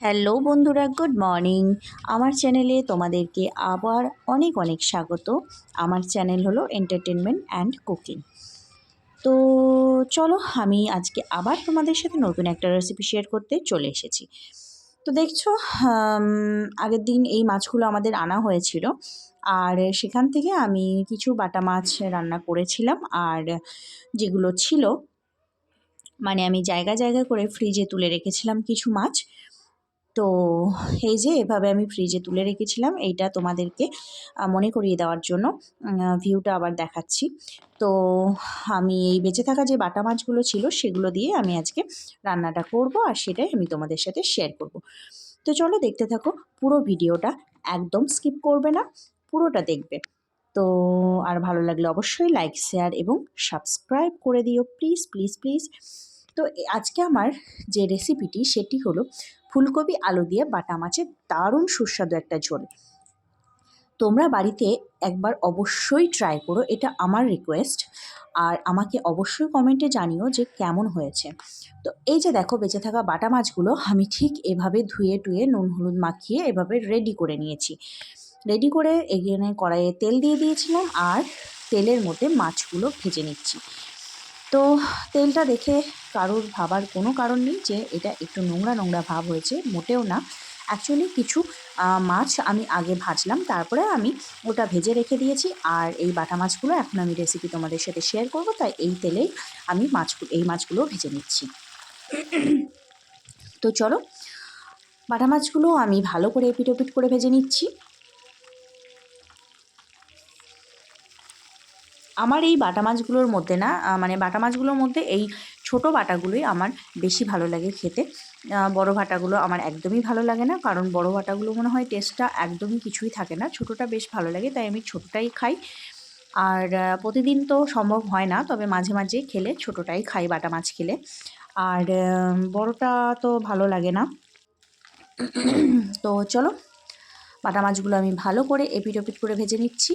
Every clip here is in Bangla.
হ্যালো বন্ধুরা, গুড মর্নিং। আমার চ্যানেলে তোমাদেরকে আবার অনেক অনেক স্বাগত। আমার চ্যানেল হলো এন্টারটেনমেন্ট অ্যান্ড কুকিং। তো চলো আমি আজকে আবার তোমাদের সাথে নতুন একটা রেসিপি শেয়ার করতে চলে এসেছি। তো দেখছ আগের দিন এই মাছগুলো আমাদের আনা হয়েছিল। আর সেখান থেকে আমি কিছু বাটা মাছ রান্না করেছিলাম। আর যেগুলো ছিল মানে আমি জায়গা জায়গা করে ফ্রিজে তুলে রেখেছিলাম কিছু মাছ। তো এই যে এভাবে আমি ফ্রিজে তুলে রেখেছিলাম, এইটা তোমাদেরকে মনে করিয়ে দেওয়ার জন্য ভিউটা আবার দেখাচ্ছি। তো আমি এই বেঁচে থাকা যে বাটা মাছগুলো ছিল, সেগুলো দিয়ে আমি আজকে রান্নাটা করব আর সেটাই আমি তোমাদের সাথে শেয়ার করব। তো চলো দেখতে থাকো, পুরো ভিডিওটা একদম স্কিপ করবে না, পুরোটা দেখবে। তো আর ভালো লাগলে অবশ্যই লাইক শেয়ার এবং সাবস্ক্রাইব করে দিও প্লিজ প্লিজ প্লিজ তো আজকে আমার যে রেসিপিটি সেটি হলো ফুলকপি, আলু দিয়ে বাটা মাছের দারুণ সুস্বাদু একটা ঝোল। তোমরা বাড়িতে একবার অবশ্যই ট্রাই করো, এটা আমার রিকোয়েস্ট আর আমাকে অবশ্যই কমেন্টে জানিও যে কেমন হয়েছে। তো এই যে দেখো, বেঁচে থাকা বাটা মাছগুলো আমি ঠিক এভাবে ধুয়ে টুয়ে নুন, হলুদ মাখিয়ে এভাবে রেডি করে নিয়েছি। রেডি করে এখানে কড়াইয়ে তেল দিয়ে দিয়েছিলাম আর তেলের মধ্যে মাছগুলো ভেজে নিচ্ছি। তো তেলটা দেখে কারোর ভাবার কোনো কারণ নেই যে এটা একটু নোংরা নোংরা ভাব হয়েছে, মোটেও না। অ্যাকচুয়ালি কিছু মাছ আমি আগে ভাজলাম, তারপরে আমি ওটা ভেজে রেখে দিয়েছি আর এই বাটা মাছগুলো এখন আমি রেসিপি তোমাদের সাথে শেয়ার করব, তাই এই তেলেই আমি মাছগুলো এই মাছগুলো ভেজে নিচ্ছি। তো চলো, বাটা মাছগুলো আমি ভালো করে এপিট ওপিট করে ভেজে নিচ্ছি। আমার এই বাটা মাছগুলোর মধ্যে না মানে বাটা মাছগুলোর মধ্যে এই ছোট বাটাগুলোই আমার বেশি ভালো লাগে খেতে। বড় বাটাগুলো আমার একদমই ভালো লাগে না, কারণ বড় ভাটাগুলো মনে হয় টেস্টটা একদমই কিছুই থাকে না। ছোটোটা বেশ ভালো লাগে, তাই আমি ছোটোটাই খাই। আর প্রতিদিন তো সম্ভব হয় না, তবে মাঝে মাঝে খেলে, ছোটোটাই খাই বাটা মাছ খেলে। আর বড়টা তো ভালো লাগে না। তো চলো, বাটা মাছগুলো আমি ভালো করে এপিট ওপিট করে ভেজে নিচ্ছি।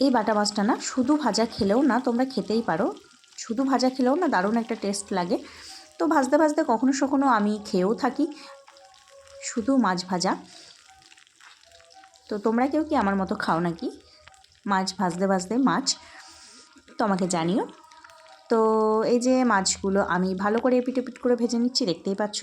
এই বাটা মাছটা না শুধু ভাজা খেলেও না তোমরা খেতেই পারো। শুধু ভাজা খেলেও না দারুণ একটা টেস্ট লাগে। তো ভাজতে ভাজতে কখনো সখনো আমি খেয়েও থাকি। শুধু মাছ ভাজা। তো তোমরা কেউ কি আমার মতো খাও নাকি? মাছ ভাজতে ভাজতে মাছ। তো আমাকে জানিও। তো এই যে মাছগুলো আমি ভালো করে এপিট এপিট করে ভেজে নিচ্ছি, দেখতেই পাচ্ছ।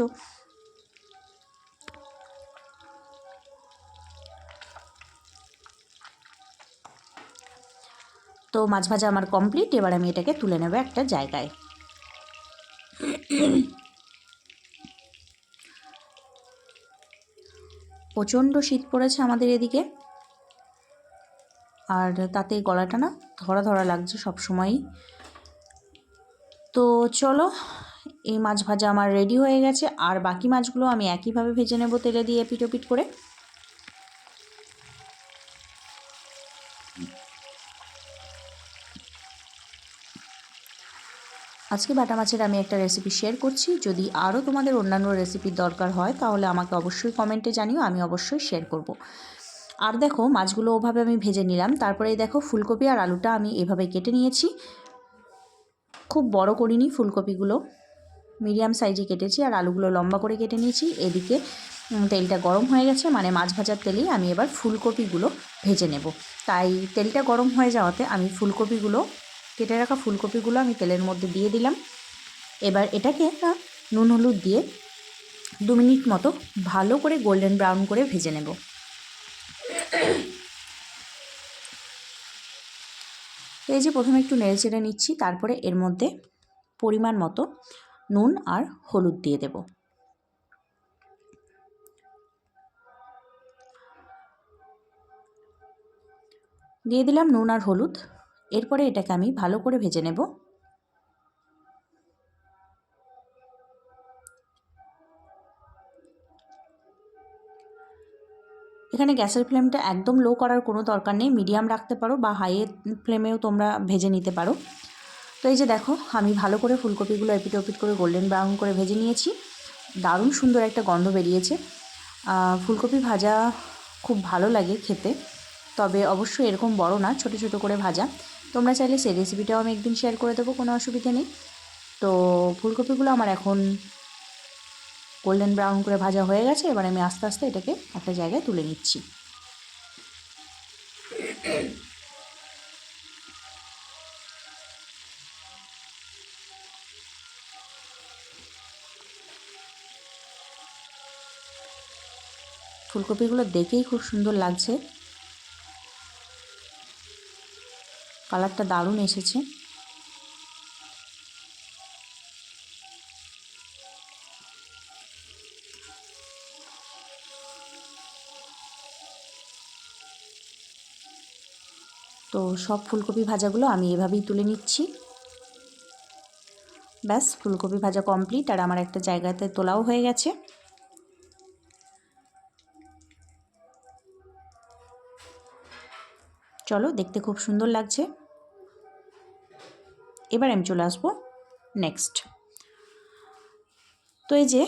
তো মাছ ভাজা আমার কমপ্লিট এবার আমি এটাকে তুলে নেব একটা জায়গায়। প্রচণ্ড শীত পড়েছে আমাদের এদিকে। আর তাতে গলাটা না ধরা ধরা লাগছে সব সময়ই তো চলো, এই মাছ ভাজা আমার রেডি হয়ে গেছে, আর বাকি মাছগুলো আমি একইভাবে ভেজে নেব তেলে দিয়ে পিটোপিট করে। আজকে বাটা মাছের আমি একটা রেসিপি শেয়ার করছি। যদি আরও তোমাদের অন্যান্য রেসিপির দরকার হয়, তাহলে আমাকে অবশ্যই কমেন্টে জানিও, আমি অবশ্যই শেয়ার করব। আর দেখো, মাছগুলো ওভাবে আমি ভেজে নিলাম। তারপরে দেখো, ফুলকপি আর আলুটা আমি এভাবে কেটে নিয়েছি। খুব বড় করিনি ফুলকপিগুলো। মিডিয়াম সাইজে কেটেছি আর আলুগুলো লম্বা করে কেটে নিয়েছি। এদিকে তেলটা গরম হয়ে গেছে মানে মাছ ভাজার তেলেই আমি এবার ফুলকপিগুলো ভেজে নেব। তাই তেলটা গরম হয়ে যাওয়াতে আমি ফুলকপিগুলো কেটে রাখা ফুলকপিগুলো আমি তেলের মধ্যে দিয়ে দিলাম। এবার এটাকে নুন হলুদ দিয়ে দু মিনিট মতো ভালো করে গোল্ডেন ব্রাউন করে ভেজে নেব। এই যে প্রথমে একটু নেড়ে চেড়ে নিচ্ছি, তারপরে এর মধ্যে পরিমাণ মতো নুন আর হলুদ দিয়ে দেব। দিয়ে দিলাম নুন আর হলুদ। এরপরে এটাকে আমি ভালো করে ভেজে নেব। এখানে গ্যাসের ফ্লেমটা একদম লো করার কোনো দরকার নেই। মিডিয়াম রাখতে পারো বা হাই ফ্লেমেও তোমরা ভেজে নিতে পারো। তো এই যে দেখো, আমি ভালো করে ফুলকপিগুলো এপিট ওপিট করে গোল্ডেন ব্রাউন করে ভেজে নিয়েছি। দারুণ সুন্দর একটা গন্ধ বেরিয়েছে। ফুলকপি ভাজা খুব ভালো লাগে খেতে। তবে অবশ্যই এরকম বড় না, ছোট ছোট করে ভাজা। তোমরা চাইলে সেই রেসিপিটাও আমি একদিন শেয়ার করে দেবো, কোনো অসুবিধা নেই। তো ফুলকপিগুলো আমার এখন গোল্ডেন ব্রাউন করে ভাজা হয়ে গেছে, এবার আমি আস্তে আস্তে এটাকে একটা জায়গায় তুলে নিচ্ছি। ফুলকপিগুলো দেখেই খুব সুন্দর লাগছে। কালারটা দারুণ এসেছে। তো সব ফুলকপি ভাজাগুলো আমি এভাবেই তুলে নিচ্ছি। ব্যাস, ফুলকপি ভাজা কমপ্লিট আর আমার একটা জায়গাতে তোলাও হয়ে গেছে। চলো দেখতে খুব সুন্দর লাগছে। এবার আমি চলে আসব নেক্সট তো এই যে,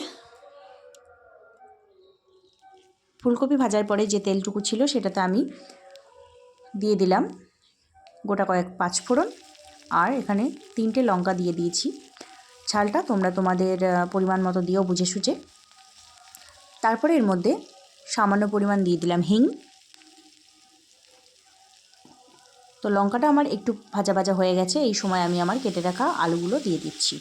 ফুলকপি ভাজার পরে যে তেলটুকু ছিল সেটাতে আমি দিয়ে দিলাম গোটা কয়েক পাঁচ ফোড়ন আর এখানে তিনটে লঙ্কা দিয়ে দিয়েছি। ঝালটা তোমরা তোমাদের পরিমাণ মতো দিও বুঝে সুঝে তারপরে এর মধ্যে সামান্য পরিমাণ দিয়ে দিলাম হিং। তো লঙ্কাটা আমার একটু ভাজা ভাজা হয়ে গেছে, এই সময় আমি আমার কেটে রাখা আলুগুলো দিয়ে দিচ্ছি।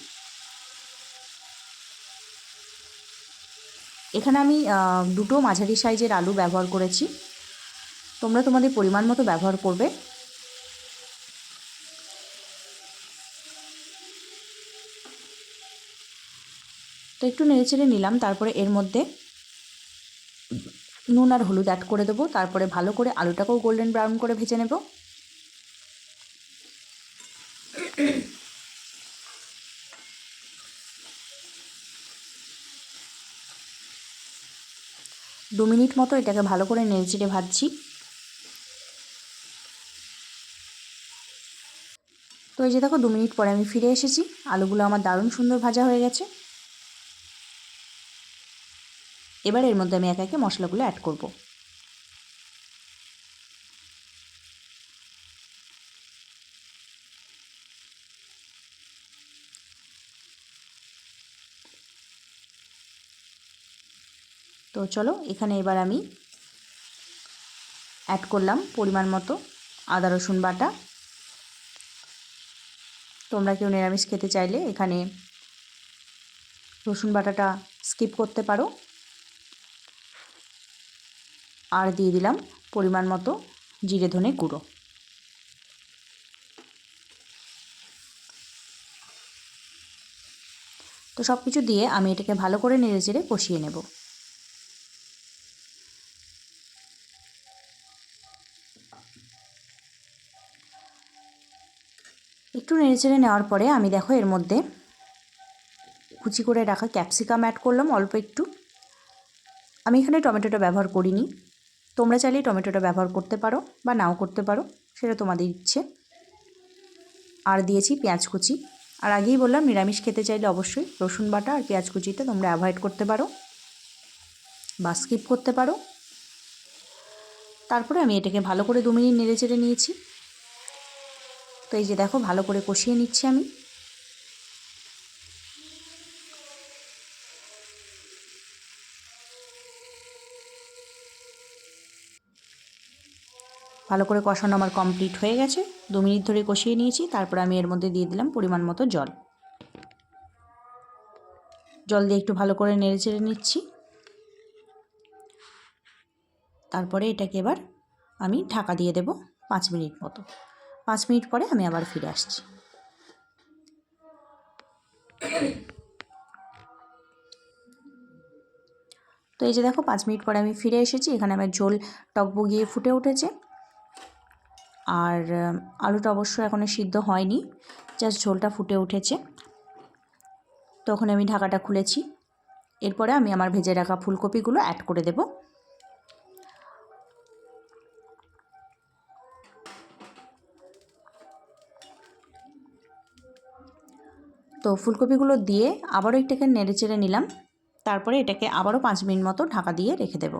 এখানে আমি দুটো মাঝারি সাইজের আলু ব্যবহার করেছি। তোমরা তোমাদের পরিমাণ মতো ব্যবহার করবে। তো একটু নেড়ে নেড়েচেড়ে নিলাম, তারপরে এর মধ্যে নুন আর হলুদ অ্যাড করে দেবো, তারপরে ভালো করে আলুটাকেও গোল্ডেন ব্রাউন করে ভেজে নেব। দু মিনিট মতো এটাকে ভালো করে নেড়েচেড়ে ভাজছি। তো এই যে দেখো, দু মিনিট পরে আমি ফিরে এসেছি। আলুগুলো আমার দারুণ সুন্দর ভাজা হয়ে গেছে। এবার এর মধ্যে আমি একে একে মশলাগুলো অ্যাড করব। তো চলো, এখানে এবার আমি অ্যাড করলাম পরিমাণ মতো আদা, রসুন বাটা। তোমরা কেউ নিরামিষ খেতে চাইলে এখানে রসুন বাটাটা স্কিপ করতে পারো। আর দিয়ে দিলাম পরিমাণ মতো জিরে ধনে গুঁড়ো। তো সব কিছু দিয়ে আমি এটাকে ভালো করে নেড়ে চেড়ে কষিয়ে নেব। নেড়েচেড়ে নেওয়ার পরে আমি দেখো এর মধ্যে কুচি করে রাখা ক্যাপসিকাম অ্যাড করলাম অল্প একটু। আমি এখানে টমেটোটা ব্যবহার করিনি। তোমরা চাইলে টমেটোটা ব্যবহার করতে পারো বা নাও করতে পারো, সেটা তোমাদের ইচ্ছে। আর দিয়েছি পেঁয়াজ কুচি। আর আগেই বললাম, নিরামিষ খেতে চাইলে অবশ্যই রসুন বাটা আর পেঁয়াজ কুচিটা তোমরা অ্যাভয়েড করতে পারো বা স্কিপ করতে পারো। তারপরে আমি এটাকে ভালো করে দু মিনিট নেড়ে চেড়ে নিয়েছি। তো এই যে দেখো, ভালো করে কষিয়ে নিচ্ছি আমি। ভালো করে কষানো আমার কমপ্লিট হয়ে গেছে। দু মিনিট ধরে কষিয়ে নিয়েছি, তারপর আমি এর মধ্যে দিয়ে দিলাম পরিমাণ মতো জল। জল দিয়ে একটু ভালো করে নেড়ে চেড়ে নিচ্ছি। তারপরে এটাকে এবার আমি ঢাকা দিয়ে দেব পাঁচ মিনিট মতো। পাঁচ মিনিট পরে আমি আবার ফিরে আসছি। তো এই যে দেখো, পাঁচ মিনিট পরে আমি ফিরে এসেছি। এখানে আমার ঝোল টকবগিয়ে ফুটে উঠেছে। আর আলুটা অবশ্য এখনও সিদ্ধ হয়নি জাস্ট ঝোলটা ফুটে উঠেছে। তখন আমি ঢাকাটা খুলেছি। এরপরে আমি আমার ভেজে রাখা ফুলকপিগুলো অ্যাড করে দেব। তো ফুলকপিগুলো দিয়ে আবারও এটাকে নেড়ে চেড়ে নিলাম। তারপরে এটাকে আবারও পাঁচ মিনিট মতো ঢাকা দিয়ে রেখে দেব।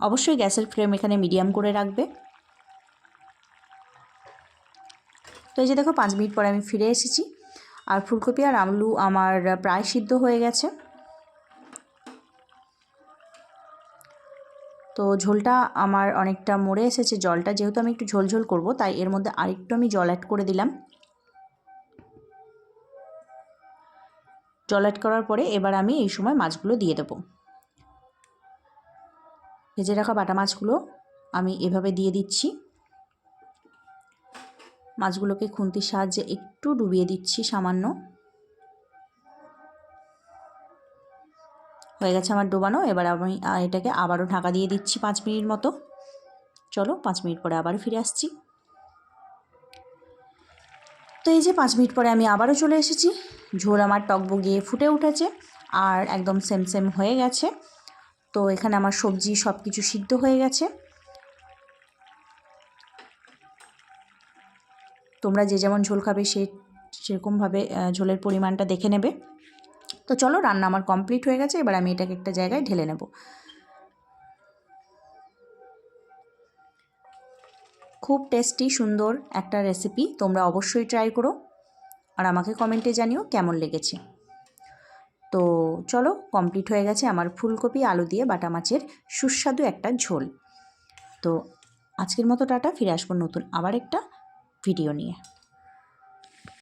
অবশ্যই গ্যাসের ফ্লেম এখানে মিডিয়াম করে রাখবে। তো এই যে দেখো, পাঁচ মিনিট পরে আমি ফিরে এসেছি। আর ফুলকপি আর আলু আমার প্রায় সিদ্ধ হয়ে গেছে। তো ঝোলটা আমার অনেকটা মরে এসেছে। জলটা যেহেতু আমি একটু ঝোল ঝোল করব, তাই এর মধ্যে আরেকটু আমি জল অ্যাড করে দিলাম। জল অ্যাড করার পরে এবার আমি এই সময় মাছগুলো দিয়ে দেবো। ভেজে রাখা বাটা মাছগুলো আমি এভাবে দিয়ে দিচ্ছি। মাছগুলোকে খুন্তির সাহায্যে একটু ডুবিয়ে দিচ্ছি সামান্য। হয়ে গেছে আমার ডোবানো, এবার আমি এটাকে আবারও ঢাকা দিয়ে দিচ্ছি পাঁচ মিনিট মতো। চলো, পাঁচ মিনিট পরে আবার ফিরে আসছি। তো এই যে পাঁচ মিনিট পরে আমি আবারও চলে এসেছি। ঝোল আমার টকবগিয়ে ফুটে উঠেছে আর একদম সেম সেম হয়ে গেছে। তো এখানে আমার সবজি সব কিছু সিদ্ধ হয়ে গেছে। তোমরা যে যেমন ঝোল খাবে সে, সেরকমভাবে ঝোলের পরিমাণটা দেখে নেবে। তো চলো, রান্না আমার কমপ্লিট হয়ে গেছে, এবার আমি এটাকে একটা জায়গায় ঢেলে নেব। খুব টেস্টি সুন্দর একটা রেসিপি তোমরা অবশ্যই ট্রাই করো। আর আমাকে কমেন্টে জানিও কেমন লেগেছে। তো চলো কমপ্লিট হয়ে গেছে আমার ফুলকপি, আলু দিয়ে বাটা মাছের সুস্বাদু একটা ঝোল। তো আজকের মতো টাটা, ফিরে আসব নতুন আবার একটা ভিডিও নিয়ে।